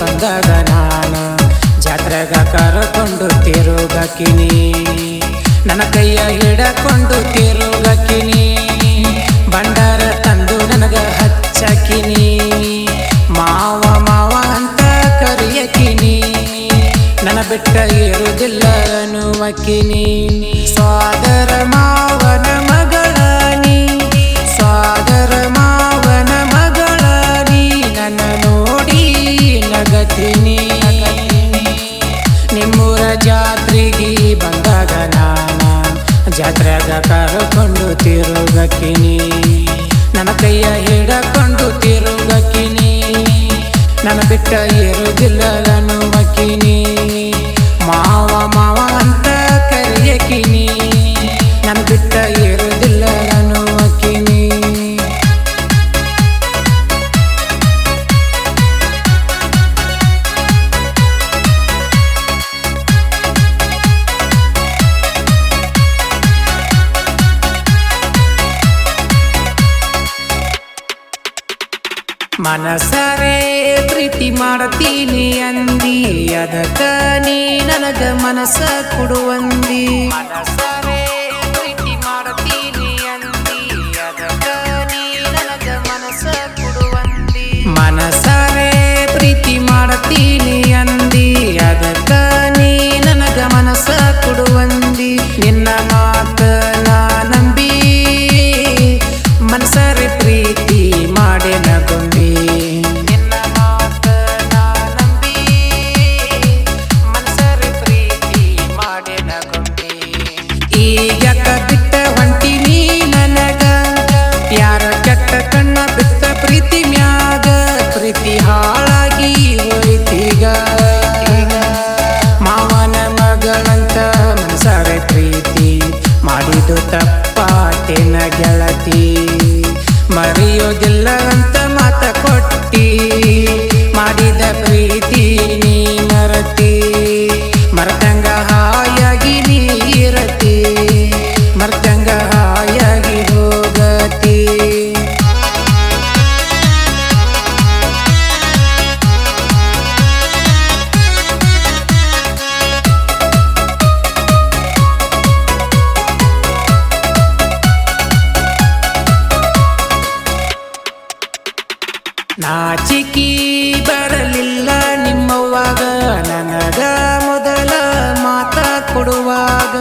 ತಂದದ ನಾನ ಜಾತ್ರೆಗ ಕರಕೊಂಡು ತಿರುಗಕಿನಿ ನನ್ನ ಕೈಯ ಹಿಡಕೊಂಡು ತಿರುಗಕಿನಿ ಬಂಡಾರ ತಂದು ನನಗ ಹಚ್ಚಕಿನಿ ಮಾವ ಮಾವ ಅಂತ ಕರಿಯಕಿನಿ ನನ್ನ ಬಿಟ್ಟ ಇರುವುದಿಲ್ಲ ಅನ್ನುವಕಿನಿ ಸಾದರ ಮಾವ ಜಾತ್ರೆಗ ಕರ್ಕೊಂಡು ತಿರುಗಕ್ಕಿನಿ. ನನ್ನ ಕೈಯ ಹಿಡಕೊಂಡು ತಿರುಗಕ್ಕಿನಿ. ನನ್ನ ಬಿಟ್ಟ ಇರುವುದಿಲ್ಲ ನಾನು ಮಾವ ಮನಸರೇ ಪ್ರೀತಿ ಮಾಡತೀನಿ ಅಂದಿ, ಅದಕ್ಕ ನೀ ನನಗ ಮನಸ್ಸ ಕೊಡುವಂದಿ. ಮನಸರೇ ಪ್ರೀತಿ ಮಾಡತೀನಿ ಅಂದಿ, ಅದಕ್ಕ ನೀ ನನಗ ಮನಸ್ಸ ಕೊಡುವಂದಿ. ಮನಸರೇ ಪ್ರೀತಿ ಮಾಡ್ತೀನಿ ಮನಸಾರೆ ಪ್ರೀತಿ ಮಾಡಿದು ತಪ್ಪಾತೇನ ಗೆಳತಿ. ಮರೆಯೋದಿಲ್ಲ ಅಂತ ಮಾತ ಕೊಟ್ಟಿ. ಮಾಡಿದ ಪ್ರೀತಿ ನೀ ಮರತಿ ಮರ್ತಂಗ ನಾಚಿಕಿ ಬರಲಿಲ್ಲ ನಿಮ್ಮವ್ವಾಗ. ನನಗ ಮೊದಲ ಮಾತ ಕೊಡುವಾಗ.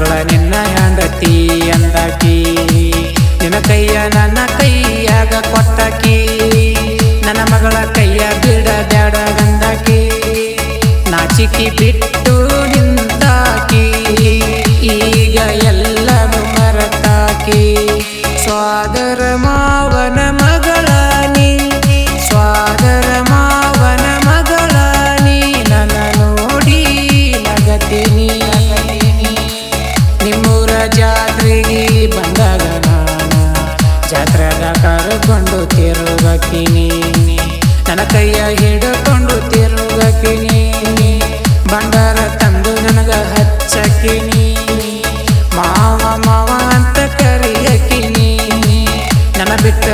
ಮಗಳ ನಿನ್ನ ಜಾತ್ರೆಗ ಕರ್ಕೊಂಡು ತಿರುಗಕ್ಕಿನಿ. ನನ್ನ ಕೈಯ ಹಿಡ್ಕೊಂಡು ತಿರುಗಕ್ಕಿನಿ. ಬಂಗಾರ ತಂದು ನನಗ ಹಚ್ಚಕಿನಿ ಮಾವ ಮಾವ ಅಂತ ಕರಿಯಕಿನಿ ನನ್ನ ಬಿಟ್ಟ